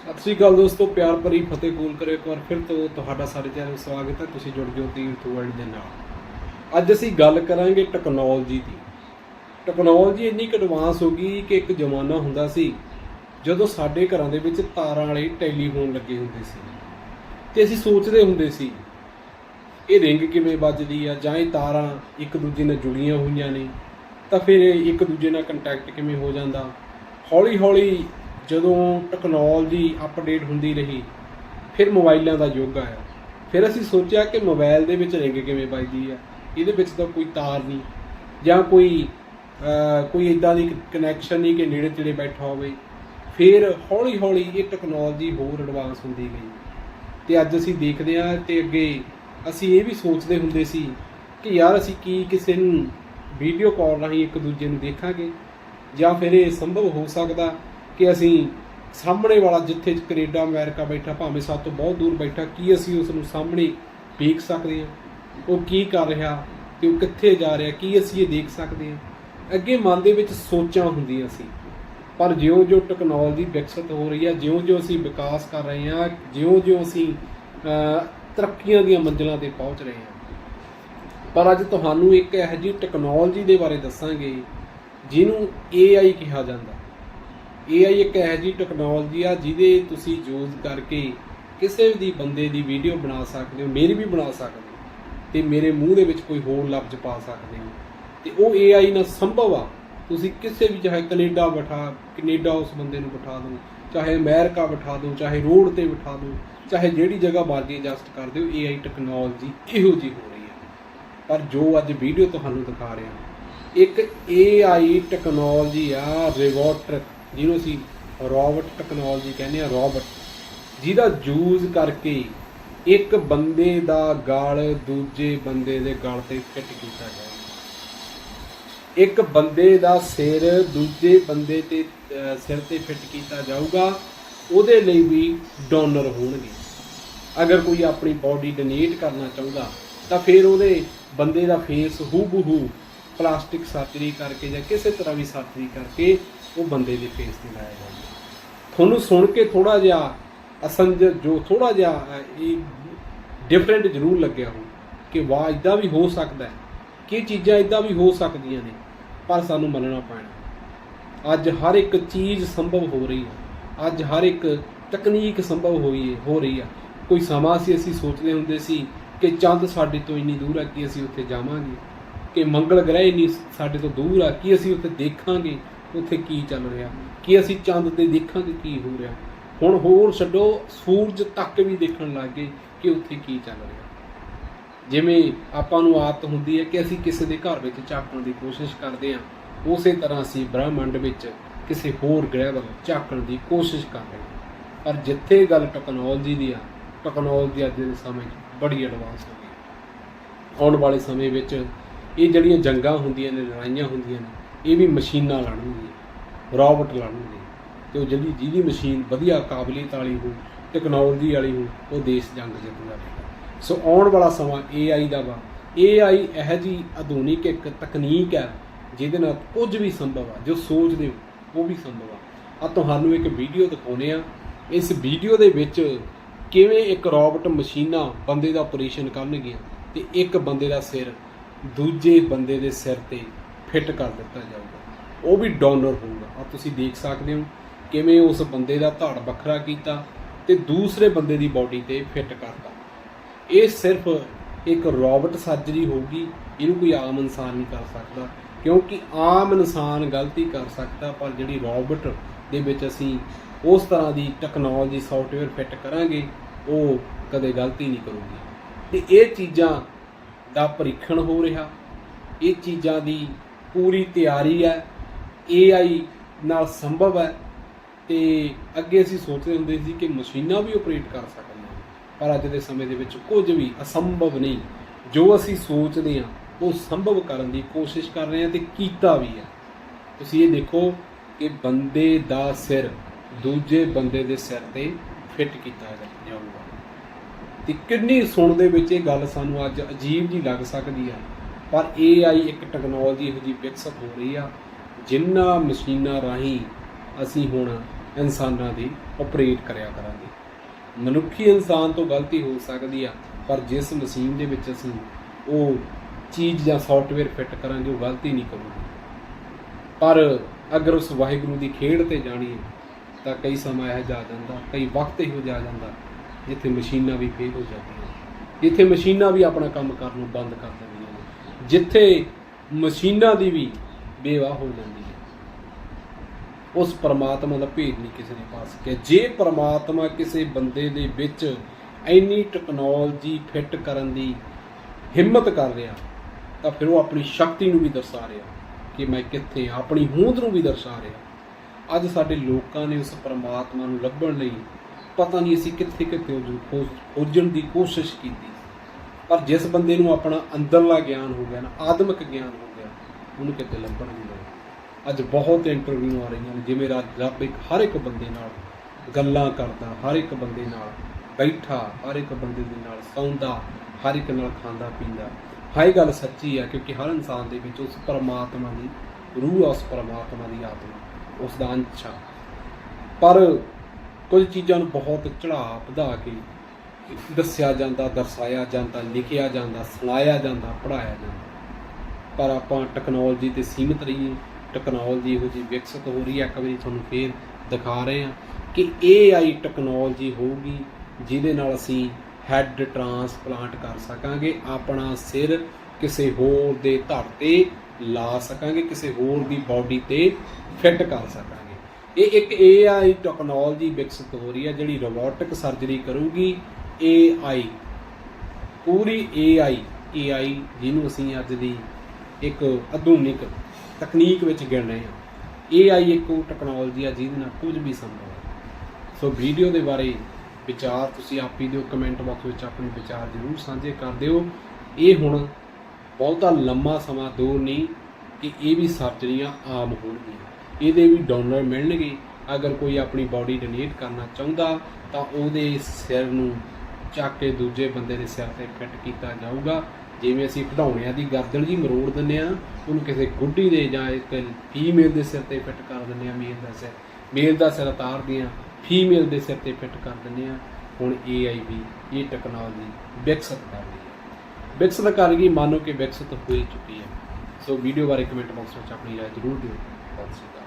ਸਤਿ ਸ਼੍ਰੀ ਅਕਾਲ ਦੋਸਤੋ, ਪਿਆਰ ਭਰੀ ਫਤਿਹ ਕਬੂਲ ਕਰੋ ਇੱਕ ਵਾਰ ਫਿਰ ਤੋਂ ਤੁਹਾਡਾ ਸਾਡੇ ਚੈਨਲ ਸਵਾਗਤ ਹੈ। ਤੁਸੀਂ ਜੁੜ ਜਾਓ ਤੀਰਥ ਵਰਲਡ ਦੇ ਨਾਲ। ਅੱਜ ਅਸੀਂ ਗੱਲ ਕਰਾਂਗੇ ਟੈਕਨੋਲੋਜੀ ਦੀ। ਟੈਕਨੋਲੋਜੀ ਇੰਨੀ ਕੁ ਐਡਵਾਂਸ ਹੋ ਗਈ ਕਿ ਇੱਕ ਜ਼ਮਾਨਾ ਹੁੰਦਾ ਸੀ, ਜਦੋਂ ਸਾਡੇ ਘਰਾਂ ਦੇ ਵਿੱਚ ਤਾਰਾਂ ਵਾਲੇ ਟੈਲੀਫੋਨ ਲੱਗੇ ਹੁੰਦੇ ਸੀ। ਤੇ ਅਸੀਂ ਸੋਚਦੇ ਹੁੰਦੇ ਸੀ, ਇਹ ਰਿੰਗ ਕਿਵੇਂ ਵੱਜਦੀ ਆ, ਜਾਂ ਇਹ ਤਾਰਾਂ ਇੱਕ ਦੂਜੇ ਨਾਲ ਜੁੜੀਆਂ ਹੋਈਆਂ ਨੇ, ਤਾਂ ਫਿਰ ਇਹ ਇੱਕ ਦੂਜੇ ਨਾਲ ਕੰਟੈਕਟ ਕਿਵੇਂ ਹੋ ਜਾਂਦਾ? ਹੌਲੀ ਹੌਲੀ ਜਦੋਂ ਟੈਕਨੋਲੋਜੀ ਅਪਡੇਟ ਹੁੰਦੀ ਰਹੀ, ਫਿਰ ਮੋਬਾਈਲਾਂ ਦਾ ਯੁੱਗ ਆਇਆ। ਫਿਰ ਅਸੀਂ ਸੋਚਿਆ ਕਿ ਮੋਬਾਈਲ ਦੇ ਵਿੱਚ ਰਿੰਗ ਕਿਵੇਂ ਵੱਜਦੀ ਆ, ਇਹਦੇ ਵਿੱਚ ਤਾਂ ਕੋਈ ਤਾਰ ਨਹੀਂ, ਜਾਂ ਕੋਈ ਕੋਈ ਇਦਾਂ ਦੀ ਕਨੈਕਸ਼ਨ ਨਹੀਂ ਕਿ ਨੇੜੇ ਤੇੜੇ ਬੈਠਾ ਹੋਵੇ। ਫਿਰ ਹੌਲੀ ਹੌਲੀ ਇਹ ਟੈਕਨੋਲੋਜੀ ਹੋਰ ਐਡਵਾਂਸ ਹੁੰਦੀ ਗਈ। ਤੇ ਅੱਜ ਅਸੀਂ ਦੇਖਦੇ ਹਾਂ ਤੇ ਅੱਗੇ ਅਸੀਂ ਇਹ ਵੀ ਸੋਚਦੇ ਹੁੰਦੇ ਸੀ ਕਿ ਯਾਰ ਅਸੀਂ ਕੀ ਕਿਸੇ ਨੂੰ ਵੀਡੀਓ ਕਾਲ ਰਾਹੀਂ ਇੱਕ ਦੂਜੇ ਨੂੰ ਦੇਖਾਂਗੇ, ਜਾਂ ਫਿਰ ਇਹ ਸੰਭਵ ਹੋ ਸਕਦਾ ਕਿ ਅਸੀਂ ਸਾਹਮਣੇ ਵਾਲਾ ਜਿੱਥੇ ਕੈਨੇਡਾ, ਅਮਰੀਕਾ ਬੈਠਾ, ਭਾਵੇਂ ਸਾਡੇ ਤੋਂ ਬਹੁਤ ਦੂਰ ਬੈਠਾ, ਕੀ ਅਸੀਂ ਉਸ ਨੂੰ ਸਾਹਮਣੇ ਵੇਖ ਸਕਦੇ ਹਾਂ? ਉਹ ਕੀ ਕਰ ਰਿਹਾ ਤੇ ਉਹ ਕਿੱਥੇ ਜਾ ਰਿਹਾ? ਕੀ ਅਸੀਂ ਇਹ ਦੇਖ ਸਕਦੇ ਹਾਂ? ਅੱਗੇ ਮਨ ਦੇ ਵਿੱਚ ਸੋਚਾਂ ਹੁੰਦੀਆਂ ਸੀ। ਪਰ ਜਿਉਂ-ਜਿਉਂ ਟੈਕਨੋਲੋਜੀ ਵਿਕਸਿਤ ਹੋ ਰਹੀ ਹੈ, ਜਿਉਂ-ਜਿਉਂ ਅਸੀਂ ਵਿਕਾਸ ਕਰ ਰਹੇ ਹਾਂ, ਜਿਉਂ-ਜਿਉਂ ਅਸੀਂ ਤਰੱਕੀਆਂ ਦੀਆਂ ਮੰਜ਼ਲਾਂ ਤੇ ਪਹੁੰਚ ਰਹੇ ਹਾਂ। ਪਰ ਅੱਜ ਤੁਹਾਨੂੰ ਇੱਕ ਇਹੋ ਜਿਹੀ ਟੈਕਨੋਲੋਜੀ ਦੇ ਬਾਰੇ ਦੱਸਾਂਗੇ, ਜਿਹਨੂੰ AI ਕਿਹਾ ਜਾਂਦਾ। AI ਇੱਕ ਇਹੋ ਜਿਹੀ ਟੈਕਨੋਲੋਜੀ ਆ ਜਿਹਦੇ ਤੁਸੀਂ ਯੂਜ਼ ਕਰਕੇ ਕਿਸੇ ਵੀ ਬੰਦੇ ਦੀ ਵੀਡੀਓ ਬਣਾ ਸਕਦੇ ਹੋ, ਮੇਰੀ ਵੀ ਬਣਾ ਸਕਦੇ ਹੋ, ਤੇ ਮੇਰੇ ਮੂੰਹ ਦੇ ਵਿੱਚ ਕੋਈ ਹੋਰ ਲਫ਼ਜ਼ ਪਾ ਸਕਦੇ ਹੋ। ਤੇ ਉਹ AI ਨਾਲ ਸੰਭਵ ਆ। ਤੁਸੀਂ ਕਿਸੇ ਵੀ, ਚਾਹੇ ਕੈਨੇਡਾ ਬਿਠਾ, ਕੈਨੇਡਾ ਉਸ ਬੰਦੇ ਨੂੰ ਬਿਠਾ ਦਿਓ ਚਾਹੇ ਅਮਰੀਕਾ ਬਿਠਾ ਦਿਓ ਚਾਹੇ ਰੋਡ ਤੇ ਬਿਠਾ ਦਿਓ ਚਾਹੇ ਜਿਹੜੀ ਜਗ੍ਹਾ ਮਰਜ਼ੀ ਐਡਜਸਟ ਕਰ ਦਿਓ AI ਟੈਕਨੋਲੋਜੀ ਇਹੋ ਜੀ ਹੋ ਰਹੀ ਹੈ ਪਰ ਜੋ ਅੱਜ ਵੀਡੀਓ ਤੁਹਾਨੂੰ ਦਿਖਾ ਰਿਹਾ, ਇੱਕ AI ਟੈਕਨੋਲੋਜੀ ਆ ਰਿਵੋਟਰ ਜਿਹਨੂੰ ਅਸੀਂ ਰੋਬਟ ਟੈਕਨੋਲੋਜੀ ਕਹਿੰਦੇ ਆ ਰੋਬਟ। ਜਿਹਦਾ ਯੂਜ਼ ਕਰਕੇ ਇੱਕ ਬੰਦੇ ਦਾ ਗਾਲ ਦੂਜੇ ਬੰਦੇ ਦੇ ਗਾਲ ਤੇ ਫਿੱਟ ਕੀਤਾ ਜਾਊਗਾ ਇੱਕ ਬੰਦੇ ਦਾ ਸਿਰ ਦੂਜੇ ਬੰਦੇ ਤੇ ਸਿਰ ਤੇ ਫਿੱਟ ਕੀਤਾ ਜਾਊਗਾ, ਉਹਦੇ ਲਈ ਵੀ ਡੋਨਰ ਹੋਣਗੇ। ਅਗਰ ਕੋਈ ਆਪਣੀ ਬਾਡੀ ਡੋਨੇਟ ਕਰਨਾ ਚਾਹੁੰਦਾ, ਤਾਂ ਫਿਰ ਉਹਦੇ ਬੰਦੇ ਦਾ ਫੇਸ ਹੂਬਹੂ ਪਲਾਸਟਿਕ ਸਰਜਰੀ ਕਰਕੇ ਜਾਂ ਕਿਸੇ ਤਰ੍ਹਾਂ ਵੀ ਸਰਜਰੀ ਕਰਕੇ ਉਹ ਬੰਦੇ ਦੇ ਫੇਸ ਤੇ ਲਾਇਆ ਜਾਂਦਾ ਤੁਹਾਨੂੰ ਸੁਣ ਕੇ ਥੋੜਾ ਜਿਹਾ ਅਸੰਜ, ਜੋ ਥੋੜਾ ਜਿਹਾ ਇਹ ਡਿਫਰੈਂਟ ਜ਼ਰੂਰ ਲੱਗਿਆ ਹੋ ਕਿ ਵਾਹ, ਇਦਾਂ ਵੀ ਹੋ ਸਕਦਾ ਹੈ ਕਿ ਚੀਜ਼ਾਂ ਇਦਾਂ ਵੀ ਹੋ ਸਕਦੀਆਂ ਨੇ, ਪਰ ਸਾਨੂੰ ਮੰਨਣਾ ਪੈਣਾ। ਅੱਜ ਹਰ ਇੱਕ ਚੀਜ਼ ਸੰਭਵ ਹੋ ਰਹੀ ਹੈ। ਅੱਜ ਹਰ ਇੱਕ ਤਕਨੀਕ ਸੰਭਵ ਹੋਈ ਹੈ, ਹੋ ਰਹੀ ਹੈ ਕੋਈ ਸਮਾਂ ਸੀ, ਅਸੀਂ ਸੋਚਦੇ ਹੁੰਦੇ ਸੀ ਕਿ ਚੰਦ ਸਾਡੇ ਤੋਂ ਇੰਨੀ ਦੂਰ ਹੈ ਕਿ ਅਸੀਂ ਉੱਥੇ ਜਾਵਾਂਗੇ। ਕਿ ਮੰਗਲ ਗ੍ਰਹਿ ਨਹੀਂ ਸਾਡੇ ਤੋਂ ਦੂਰ ਆ, ਕੀ ਅਸੀਂ ਉੱਥੇ ਦੇਖਾਂਗੇ? ਉੱਥੇ ਕੀ ਚੱਲ ਰਿਹਾ? ਕੀ ਅਸੀਂ ਚੰਦ ਤੇ ਦੇਖਾਂਗੇ, ਕੀ ਹੋ ਰਿਹਾ? ਹੁਣ ਹੋਰ ਛੱਡੋ, ਸੂਰਜ ਤੱਕ ਵੀ ਦੇਖਣ ਲੱਗ ਗਏ ਕਿ ਉੱਥੇ ਕੀ ਚੱਲ ਰਿਹਾ। ਜਿਵੇਂ ਆਪਾਂ ਨੂੰ ਆਦਤ ਹੁੰਦੀ ਹੈ ਕਿ ਅਸੀਂ ਕਿਸੇ ਦੇ ਘਰ ਵਿੱਚ ਝਾਕਣ ਦੀ ਕੋਸ਼ਿਸ਼ ਕਰਦੇ ਹਾਂ, ਉਸੇ ਤਰ੍ਹਾਂ ਅਸੀਂ ਬ੍ਰਹਿਮੰਡ ਵਿੱਚ ਕਿਸੇ ਹੋਰ ਗ੍ਰਹਿ ਵੱਲ ਝਾਕਣ ਦੀ ਕੋਸ਼ਿਸ਼ ਕਰ ਰਹੇ ਹਾਂ। ਪਰ ਜਿੱਥੇ ਗੱਲ ਟੈਕਨੋਲੋਜੀ ਦੀ ਆ ਟੈਕਨੋਲੋਜੀ ਅੱਜ ਦੇ ਸਮੇਂ 'ਚ ਬੜੀ ਐਡਵਾਂਸ ਹੋ ਗਈ। ਆਉਣ ਵਾਲੇ ਸਮੇਂ ਵਿੱਚ ਇਹ ਜਿਹੜੀਆਂ ਜੰਗਾਂ ਹੁੰਦੀਆਂ ਨੇ, ਲੜਾਈਆਂ ਹੁੰਦੀਆਂ ਨੇ, ਇਹ ਵੀ ਮਸ਼ੀਨਾਂ ਲੜਨਗੀਆਂ, ਰੋਬੋਟ ਲੜਨਗੇ ਤੇ ਉਹ ਜਿਹੜੀ ਜਿਹਦੀ ਮਸ਼ੀਨ ਵਧੀਆ ਕਾਬਲੀਅਤ ਵਾਲੀ ਹੋ ਟੈਕਨੋਲੋਜੀ ਵਾਲੀ ਹੋ ਉਹ ਦੇਸ਼ ਜੰਗ ਜਿੱਤ ਸੋ ਆਉਣ ਵਾਲਾ ਸਮਾਂ AI ਦਾ ਵਾ। AI ਇਹ ਜੀ ਆਧੁਨਿਕ ਇੱਕ ਤਕਨੀਕ ਹੈ, ਜਿਹਦੇ ਨਾਲ ਕੁਝ ਵੀ ਸੰਭਵ ਆ, ਜੋ ਸੋਚਦੇ ਹੋ, ਉਹ ਵੀ ਸੰਭਵ ਆ। ਆ ਤੁਹਾਨੂੰ ਇੱਕ ਵੀਡੀਓ ਦਿਖਾਉਨੇ ਆ ਇਸ ਵੀਡੀਓ ਦੇ ਵਿੱਚ ਕਿਵੇਂ ਇੱਕ ਰੋਬੋਟ ਮਸ਼ੀਨਾਂ ਬੰਦੇ ਦਾ ਆਪਰੇਸ਼ਨ ਕਰਨਗੀਆਂ ਤੇ ਇੱਕ ਬੰਦੇ ਦਾ ਸਿਰ ਦੂਜੇ ਬੰਦੇ ਦੇ ਸਿਰ ਤੇ ਫਿੱਟ ਕਰ ਦਿੱਤਾ ਜਾਊਗਾ। ਉਹ ਵੀ ਡੋਨਰ ਹੋਊਗਾ। ਆ ਤੁਸੀਂ ਦੇਖ ਸਕਦੇ ਹੋ ਕਿਵੇਂ ਉਸ ਬੰਦੇ ਦਾ ਧੜ ਵੱਖਰਾ ਕੀਤਾ ਤੇ ਦੂਸਰੇ ਬੰਦੇ ਦੀ ਬਾਡੀ ਤੇ ਫਿੱਟ ਕਰਤਾ। ਇਹ ਸਿਰਫ ਇੱਕ ਰੋਬਟ ਸਰਜਰੀ ਹੋਊਗੀ। ਇਹਨੂੰ ਕੋਈ ਆਮ ਇਨਸਾਨ ਨਹੀਂ ਕਰ ਸਕਦਾ, ਕਿਉਂਕਿ ਆਮ ਇਨਸਾਨ ਗਲਤੀ ਕਰ ਸਕਦਾ, ਪਰ ਜਿਹੜੀ ਰੋਬਟ ਦੇ ਵਿੱਚ ਅਸੀਂ ਉਸ ਤਰ੍ਹਾਂ ਦੀ ਟੈਕਨੋਲੋਜੀ ਸੌਫਟਵੇਅਰ ਫਿੱਟ ਕਰਾਂਗੇ, ਉਹ ਕਦੇ ਗਲਤੀ ਨਹੀਂ ਕਰੂਗੀ। ਤੇ ਇਹ ਚੀਜ਼ਾਂ ਦਾ ਪਰੀਖਣ ਹੋ ਰਿਹਾ। ਇਹ ਚੀਜ਼ਾਂ ਦੀ ਪੂਰੀ ਤਿਆਰੀ ਹੈ। AI ਨਾਲ ਸੰਭਵ ਹੈ। ਤੇ ਅੱਗੇ ਅਸੀਂ ਸੋਚਦੇ ਹੁੰਦੇ ਸੀ ਕਿ ਮਸ਼ੀਨਾਂ ਵੀ ਆਪਰੇਟ ਕਰ ਸਕਣ ਪਰ ਅੱਜ ਦੇ ਸਮੇਂ ਦੇ ਵਿੱਚ ਕੁਝ ਵੀ ਅਸੰਭਵ ਨਹੀਂ। ਜੋ ਅਸੀਂ ਸੋਚਦੇ ਹਾਂ, ਉਹ ਸੰਭਵ ਕਰਨ ਦੀ ਕੋਸ਼ਿਸ਼ ਕਰ ਰਹੇ ਹਾਂ ਤੇ ਕੀਤਾ ਵੀ ਹੈ। ਤੁਸੀਂ ਇਹ ਦੇਖੋ ਕਿ ਬੰਦੇ ਦਾ ਸਿਰ ਦੂਜੇ ਬੰਦੇ ਦੇ ਸਿਰ ਤੇ ਫਿੱਟ ਕੀਤਾ ਜਾਊਗਾ ਤੇ ਕਿੰਨੀ ਸੁਣ ਦੇ ਵਿੱਚ ਇਹ ਗੱਲ ਸਾਨੂੰ ਅੱਜ ਅਜੀਬ ਜੀ ਲੱਗ ਸਕਦੀ ਆ। ਪਰ AI ਇੱਕ ਟੈਕਨੋਲੋਜੀ ਇਹੋ ਜਿਹੀ ਵਿਕਸਿਤ ਹੋ ਰਹੀ ਆ, ਜਿੰਨਾ ਮਸ਼ੀਨਾਂ ਰਾਹੀਂ ਅਸੀਂ ਹੁਣ ਇਨਸਾਨਾਂ ਦੀ ਆਪਰੇਟ ਕਰਿਆ ਕਰਾਂਗੇ। ਮਨੁੱਖੀ ਇਨਸਾਨ ਤੋਂ ਗਲਤੀ ਹੋ ਸਕਦੀ ਆ, ਪਰ ਜਿਸ ਮਸ਼ੀਨ ਦੇ ਵਿੱਚ ਅਸੀਂ ਉਹ ਚੀਜ਼ ਜਾਂ ਸੌਫਟਵੇਅਰ ਫਿੱਟ ਕਰਾਂਗੇ, ਉਹ ਗਲਤੀ ਨਹੀਂ ਕਰੂਗੀ। ਪਰ ਅਗਰ ਉਸ ਵਾਹਿਗੁਰੂ ਦੀ ਖੇਡ ਤੇ ਜਾਣੀ ਤਾਂ ਕਈ ਸਮਾਂ ਇਹ ਜਾ ਜਾਂਦਾ, ਕਈ ਵਕਤ ਇਹੋ ਜਾ ਜਾਂਦਾ। ਜਿੱਥੇ ਮਸ਼ੀਨਾਂ ਵੀ ਫੇਲ ਹੋ ਜਾਂਦੀਆਂ ਜਿੱਥੇ ਮਸ਼ੀਨਾਂ ਵੀ ਆਪਣਾ ਕੰਮ ਕਰਨ ਨੂੰ ਬੰਦ ਕਰ ਦਿੰਦੀਆਂ ਨੇ। ਜਿੱਥੇ ਮਸ਼ੀਨਾਂ ਦੀ ਵੀ ਬੇਵਾਹ ਹੋ ਜਾਂਦੀ ਹੈ। ਉਸ ਪਰਮਾਤਮਾ ਦਾ ਭੇਦ ਨਹੀਂ ਕਿਸੇ ਨੇ ਪਾ ਸਕਿਆ। ਜੇ ਪਰਮਾਤਮਾ ਕਿਸੇ ਬੰਦੇ ਦੇ ਵਿੱਚ ਇੰਨੀ ਟੈਕਨੋਲੋਜੀ ਫਿੱਟ ਕਰਨ ਦੀ ਹਿੰਮਤ ਕਰ ਰਿਹਾ, ਤਾਂ ਫਿਰ ਉਹ ਆਪਣੀ ਸ਼ਕਤੀ ਨੂੰ ਵੀ ਦਰਸਾ ਰਿਹਾ ਕਿ ਮੈਂ ਕਿੱਥੇ ਆਪਣੀ ਹੋਂਦ ਨੂੰ ਵੀ ਦਰਸਾ ਰਿਹਾ। ਅੱਜ ਸਾਡੇ ਲੋਕਾਂ ਨੇ ਉਸ ਪਰਮਾਤਮਾ ਨੂੰ ਲੱਭਣ ਲਈ ਪਤਾ ਨਹੀਂ ਅਸੀਂ ਕਿੱਥੇ ਕਿੱਥੇ ਉਹਨੂੰ ਖੋਜ- ਖੋਜਣ ਦੀ ਕੋਸ਼ਿਸ਼ ਕੀਤੀ। ਪਰ ਜਿਸ ਬੰਦੇ ਨੂੰ ਆਪਣਾ ਅੰਦਰਲਾ ਗਿਆਨ ਹੋ ਗਿਆ ਨਾ, ਆਤਮਿਕ ਗਿਆਨ ਹੋ ਗਿਆ, ਉਹਨੂੰ ਕਿਤੇ ਲੱਭਣ ਨਹੀਂ ਲੱਗਦਾ ਅੱਜ ਬਹੁਤ ਇੰਟਰਵਿਊ ਆ ਰਹੀਆਂ ਨੇ, ਜਿਵੇਂ ਰੱਬ ਰੱਬ ਇੱਕ ਹਰ ਇੱਕ ਬੰਦੇ ਨਾਲ ਗੱਲਾਂ ਕਰਦਾ, ਹਰ ਇੱਕ ਬੰਦੇ ਨਾਲ ਬੈਠਾ, ਹਰ ਇੱਕ ਬੰਦੇ ਦੇ ਨਾਲ ਸੌਂਦਾ, ਹਰ ਇੱਕ ਨਾਲ ਖਾਂਦਾ, ਪੀਂਦਾ। ਹਾਂ, ਇਹ ਗੱਲ ਸੱਚੀ ਆ, ਕਿਉਂਕਿ ਹਰ ਇਨਸਾਨ ਦੇ ਵਿੱਚ ਉਸ ਪਰਮਾਤਮਾ ਦੀ ਰੂਹ ਆ, ਉਸ ਪਰਮਾਤਮਾ ਦੀ ਆਤਮਾ, ਉਸ ਦਾ ਅੰਸ਼ ਆ। ਪਰ ਕੁਝ ਚੀਜ਼ਾਂ ਨੂੰ ਬਹੁਤ ਚੜਾਅ ਵਧਾ ਕੇ ਦੱਸਿਆ ਜਾਂਦਾ, ਦਰਸਾਇਆ ਜਾਂਦਾ, ਲਿਖਿਆ ਜਾਂਦਾ, ਸੁਣਾਇਆ ਜਾਂਦਾ ਪੜਾਇਆ ਜਾਂਦਾ। ਪਰ ਆਪਾਂ ਟੈਕਨੋਲੋਜੀ ਤੇ ਸੀਮਿਤ ਰਹੀਏ, ਟੈਕਨੋਲੋਜੀ ਇਹੋ ਜਿਹੀ ਵਿਕਸਿਤ ਹੋ ਰਹੀ ਹੈ, ਇੱਕ ਵਾਰੀ ਤੁਹਾਨੂੰ ਫੇਰ ਦਿਖਾ ਰਹੇ ਹਾਂ ਕਿ AI ਟੈਕਨੋਲੋਜੀ ਹੋਊਗੀ, ਜਿਹਦੇ ਨਾਲ ਅਸੀਂ ਹੈੱਡ ਟਰਾਂਸਪਲਾਂਟ ਕਰ ਸਕਾਂਗੇ, ਆਪਣਾ ਸਿਰ ਕਿਸੇ ਹੋਰ ਦੇ ਧੜ ਤੇ ਲਾ ਸਕਾਂਗੇ, ਕਿਸੇ ਹੋਰ ਦੀ ਬਾਡੀ ਤੇ ਫਿੱਟ ਕਰ ਸਕਾਂਗੇ। ਇਹ ਇੱਕ AI ਟੈਕਨੋਲੋਜੀ ਵਿਕਸਿਤ ਹੋ ਰਹੀ ਹੈ, ਜਿਹੜੀ ਰੋਬੋਟਿਕ ਸਰਜਰੀ ਕਰੂਗੀ AI ਪੂਰੀ AI AI ਜਿਹਨੂੰ ਅਸੀਂ ਅੱਜ ਦੀ ਇੱਕ ਆਧੁਨਿਕ ਤਕਨੀਕ ਵਿੱਚ ਗਿਣ ਰਹੇ ਹਾਂ। AI ਇੱਕ ਉਹ ਟੈਕਨੋਲੋਜੀ ਆ ਜਿਹਦੇ ਨਾਲ ਕੁਝ ਵੀ ਸੰਭਵ ਹੈ। ਸੋ ਵੀਡੀਓ ਦੇ ਬਾਰੇ ਵਿਚਾਰ ਤੁਸੀਂ ਆਪ ਹੀ ਦਿਓ ਕਮੈਂਟ ਬਾਕਸ ਵਿੱਚ ਆਪਣੇ ਵਿਚਾਰ ਜ਼ਰੂਰ ਸਾਂਝੇ ਕਰ ਦਿਓ। ਇਹ ਹੁਣ ਬਹੁਤਾ ਲੰਮਾ ਸਮਾਂ ਦੂਰ ਨਹੀਂ ਕਿ ਇਹ ਵੀ ਸਰਜਰੀਆਂ ਆਮ ਹੋਣਗੀਆਂ। ਇਹਦੇ ਵੀ ਡੋਨਰ ਮਿਲਣਗੇ। ਅਗਰ ਕੋਈ ਆਪਣੀ ਬਾਡੀ ਡੋਨੇਟ ਕਰਨਾ ਚਾਹੁੰਦਾ, ਤਾਂ ਉਹਦੇ ਸਿਰ ਨੂੰ ਚੱਕ ਕੇ ਦੂਜੇ ਬੰਦੇ ਦੇ ਸਿਰ ਤੇ ਫਿੱਟ ਕੀਤਾ ਜਾਊਗਾ। ਜਿਵੇਂ ਅਸੀਂ ਖਿਡੌਣਿਆਂ ਦੀ ਗਰਦਨ ਜੀ ਮਰੋੜ ਦਿੰਨੇ ਆ ਉਹਨੂੰ ਕਿਸੇ ਗੁੱਡੀ ਦੇ ਜਾਂ ਇੱਕ ਫੀਮੇਲ ਦੇ ਸਿਰ ਤੇ ਫਿੱਟ ਕਰ ਦਿੰਨੇ ਆ ਮੇਲ ਦਾ ਸਿਰ। ਮੇਲ ਦਾ ਸਿਰ ਉਤਾਰਦੇ ਆ ਫੀਮੇਲ ਦੇ ਸਿਰ ਤੇ ਫਿੱਟ ਕਰ ਦਿੰਨੇ ਆ ਹੁਣ AI ਵੀ ਇਹ ਟੈਕਨੋਲੋਜੀ ਵਿਕਸਿਤ ਕਰ ਰਹੀ ਹੈ। ਵਿਕਸਿਤ ਕਰ ਗਈ, ਮੰਨੋ ਕਿ ਵਿਕਸਿਤ ਹੋ ਹੀ ਚੁੱਕੀ ਹੈ। ਸੋ ਵੀਡੀਓ ਬਾਰੇ ਕਮੈਂਟ ਬਾਕਸ ਵਿੱਚ ਆਪਣੀ ਰਾਏ ਜ਼ਰੂਰ ਦਿਓ। ਬਹੁਤ ਸ਼ੁਕਰੀਆ